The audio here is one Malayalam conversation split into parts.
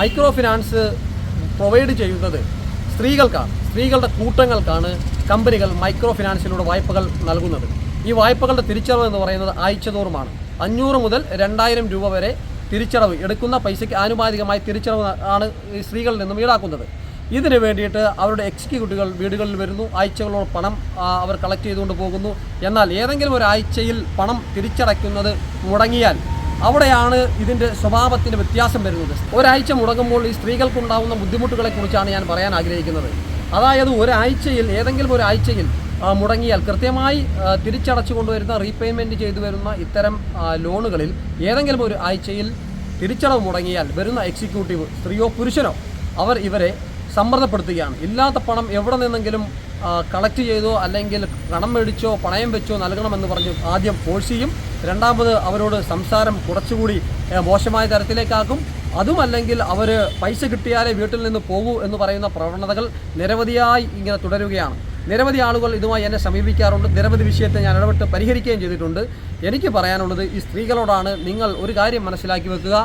മൈക്രോ ഫിനാൻസ് പ്രൊവൈഡ് ചെയ്യുന്നത് സ്ത്രീകൾക്കാണ്. സ്ത്രീകളുടെ കൂട്ടങ്ങൾക്കാണ് കമ്പനികൾ മൈക്രോ ഫിനാൻസിലൂടെ വായ്പകൾ നൽകുന്നത്. ഈ വായ്പകളുടെ തിരിച്ചടവ് എന്ന് പറയുന്നത് ആഴ്ചതോറുമാണ്. അഞ്ഞൂറ് മുതൽ രണ്ടായിരം രൂപ വരെ തിരിച്ചടവ് എടുക്കുന്ന പൈസയ്ക്ക് ആനുപാതികമായി തിരിച്ചടവ് ആണ് ഈ സ്ത്രീകളിൽ നിന്നും ഈടാക്കുന്നത്. ഇതിനു വേണ്ടിയിട്ട് അവരുടെ എക്സിക്യൂട്ടീവുകൾ വീടുകളിൽ വരുന്നു. ആഴ്ചകളോട് പണം അവർ കളക്ട് ചെയ്തുകൊണ്ട് പോകുന്നു. എന്നാൽ ഏതെങ്കിലും ഒരു ആഴ്ചയിൽ പണം തിരിച്ചടയ്ക്കുന്നത് മുടങ്ങിയാൽ അവിടെയാണ് ഇതിന്റെ സ്വഭാവത്തിന്റെ വ്യത്യാസം വരുന്നത്. ഒരാഴ്ച മുടങ്ങുമ്പോൾ ഈ സ്ത്രീകൾക്കുണ്ടാകുന്ന ബുദ്ധിമുട്ടുകളെക്കുറിച്ചാണ് ഞാൻ പറയാൻ ആഗ്രഹിക്കുന്നത്. അതായത് ഒരാഴ്ചയിൽ ഏതെങ്കിലും ഒരാഴ്ചയിൽ മുടങ്ങിയാൽ കൃത്യമായി തിരിച്ചടച്ചു കൊണ്ടുവരുന്ന റീപേയ്മെന്റ് ചെയ്തു വരുന്ന ഇത്തരം ലോണുകളിൽ ഏതെങ്കിലും ഒരു ആഴ്ചയിൽ തിരിച്ചടവ് മുടങ്ങിയാൽ വരുന്ന എക്സിക്യൂട്ടീവ് സ്ത്രീയോ പുരുഷനോ അവർ ഇവരെ സമ്മർദ്ദപ്പെടുത്തുകയാണ്. ഇല്ലാത്ത പണം എവിടെ നിന്നെങ്കിലും കളക്ട് ചെയ്തോ അല്ലെങ്കിൽ കടം മേടിച്ചോ പണയം വെച്ചോ നൽകണമെന്ന് പറഞ്ഞ് ആദ്യം ഫോഴ്സ് ചെയ്യും. രണ്ടാമത് അവരോട് സംസാരം കുറച്ചുകൂടി മോശമായ തരത്തിലേക്കാക്കും. അതുമല്ലെങ്കിൽ അവർ പൈസ കിട്ടിയാലേ വീട്ടിൽ നിന്ന് പോകൂ എന്ന് പറയുന്ന പ്രവണതകൾ നിരവധിയായി ഇങ്ങനെ തുടരുകയാണ്. നിരവധി ആളുകൾ ഇതുമായി എന്നെ സമീപിക്കാറുണ്ട്. നിരവധി വിഷയത്തെ ഞാൻ ഇടപെട്ട് പരിഹരിക്കുകയും ചെയ്തിട്ടുണ്ട്. എനിക്ക് പറയാനുള്ളത് ഈ സ്ത്രീകളോടാണ് നിങ്ങൾ ഒരു കാര്യം മനസ്സിലാക്കി വെക്കുക.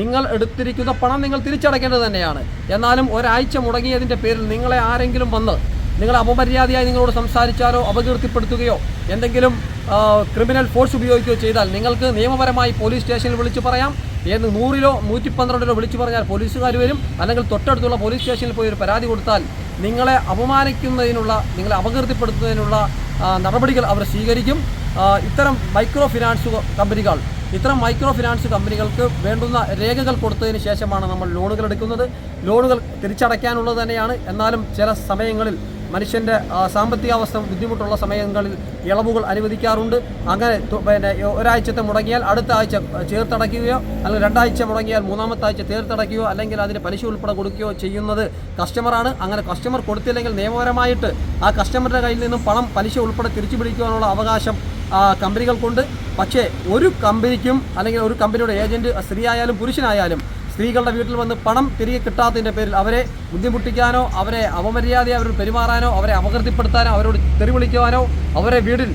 നിങ്ങൾ എടുത്തിരിക്കുന്ന പണം നിങ്ങൾ തിരിച്ചടയ്ക്കേണ്ടത് തന്നെയാണ്. എന്നാലും ഒരാഴ്ച മുടങ്ങിയതിന്റെ പേരിൽ നിങ്ങളെ ആരെങ്കിലും വന്ന് നിങ്ങൾ അപമര്യാദയായി നിങ്ങളോട് സംസാരിച്ചാലോ അപകീർത്തിപ്പെടുത്തുകയോ എന്തെങ്കിലും ക്രിമിനൽ ഫോഴ്സ് ഉപയോഗിക്കുകയോ ചെയ്താൽ നിങ്ങൾക്ക് നിയമപരമായി പോലീസ് സ്റ്റേഷനിൽ വിളിച്ചു പറയാം. ഏത് നൂറിലോ നൂറ്റി പന്ത്രണ്ടിലോ വിളിച്ചു പറഞ്ഞാൽ പോലീസുകാർ വരും. അല്ലെങ്കിൽ തൊട്ടടുത്തുള്ള പോലീസ് സ്റ്റേഷനിൽ പോയി ഒരു പരാതി കൊടുത്താൽ നിങ്ങളെ അപമാനിക്കുന്നതിനുള്ള നിങ്ങളെ അപകീർത്തിപ്പെടുത്തുന്നതിനുള്ള നടപടികൾ അവർ സ്വീകരിക്കും. ഇത്തരം മൈക്രോ ഫിനാൻസ് കമ്പനികൾ ഇത്തരം മൈക്രോ ഫിനാൻസ് കമ്പനികൾക്ക് വേണ്ടുന്ന രേഖകൾ കൊടുത്തതിന് ശേഷമാണ് നമ്മൾ ലോണുകൾ എടുക്കുന്നത്. ലോണുകൾ തിരിച്ചടയ്ക്കാനുള്ളത് തന്നെയാണ്. എന്നാലും ചില സമയങ്ങളിൽ മനുഷ്യന്റെ സാമ്പത്തിക സാമ്പത്തികാവസ്ഥ ബുദ്ധിമുട്ടുള്ള സമയങ്ങളിൽ ഇളവുകൾ അനുവദിക്കാറുണ്ട്. അങ്ങനെ പിന്നെ ഒരാഴ്ചത്തെ മുടങ്ങിയാൽ അടുത്ത ആഴ്ച ചേർത്തടയ്ക്കുകയോ അല്ലെങ്കിൽ രണ്ടാഴ്ച മുടങ്ങിയാൽ മൂന്നാമത്തെ ആഴ്ച ചേർത്തടയ്ക്കുകയോ അല്ലെങ്കിൽ അതിന് പലിശ ഉൾപ്പെടെ കൊടുക്കുകയോ ചെയ്യുന്നത് കസ്റ്റമറാണ്. അങ്ങനെ കസ്റ്റമർ കൊടുത്തില്ലെങ്കിൽ നിയമപരമായിട്ട് ആ കസ്റ്റമറുടെ കയ്യിൽ നിന്നും പണം പലിശ ഉൾപ്പെടെ തിരിച്ചു പിടിക്കുവാനുള്ള അവകാശം കമ്പനികൾക്കുണ്ട്. പക്ഷേ ഒരു കമ്പനിക്കും അല്ലെങ്കിൽ ഒരു കമ്പനിയുടെ ഏജന്റ് സ്ത്രീ ആയാലും പുരുഷനായാലും സ്ത്രീകളുടെ വീട്ടിൽ വന്ന് പണം തിരികെ കിട്ടാത്തതിന്റെ പേരിൽ അവരെ ബുദ്ധിമുട്ടിക്കാനോ അവരെ അപമര്യാദയെ അവരോട് പെരുമാറാനോ അവരെ അപകീർത്തിപ്പെടുത്താനോ അവരോട് തെറിവിളിക്കുവാനോ അവരെ വീടിൽ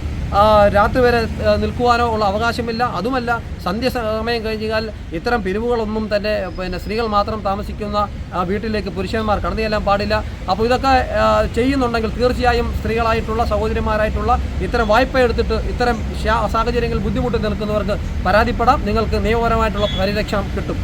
രാത്രി വരെ നിൽക്കുവാനോ ഉള്ള അവകാശമില്ല. അതുമല്ല സന്ധ്യ സമയം കഴിഞ്ഞാൽ ഇത്തരം പിരിവുകളൊന്നും തന്നെ പിന്നെ സ്ത്രീകൾ മാത്രം താമസിക്കുന്ന വീട്ടിലേക്ക് പുരുഷന്മാർ കടന്നു ചെല്ലാൻ പാടില്ല. അപ്പോൾ ഇതൊക്കെ ചെയ്യുന്നുണ്ടെങ്കിൽ തീർച്ചയായും സ്ത്രീകളായിട്ടുള്ള സഹോദരിമാരായിട്ടുള്ള ഇത്തരം വായ്പ എടുത്തിട്ട് ഇത്തരം സാഹചര്യങ്ങളിൽ ബുദ്ധിമുട്ട് നിൽക്കുന്നവർക്ക് പരാതിപ്പെടാം. നിങ്ങൾക്ക് നിയമപരമായിട്ടുള്ള പരിരക്ഷ കിട്ടും.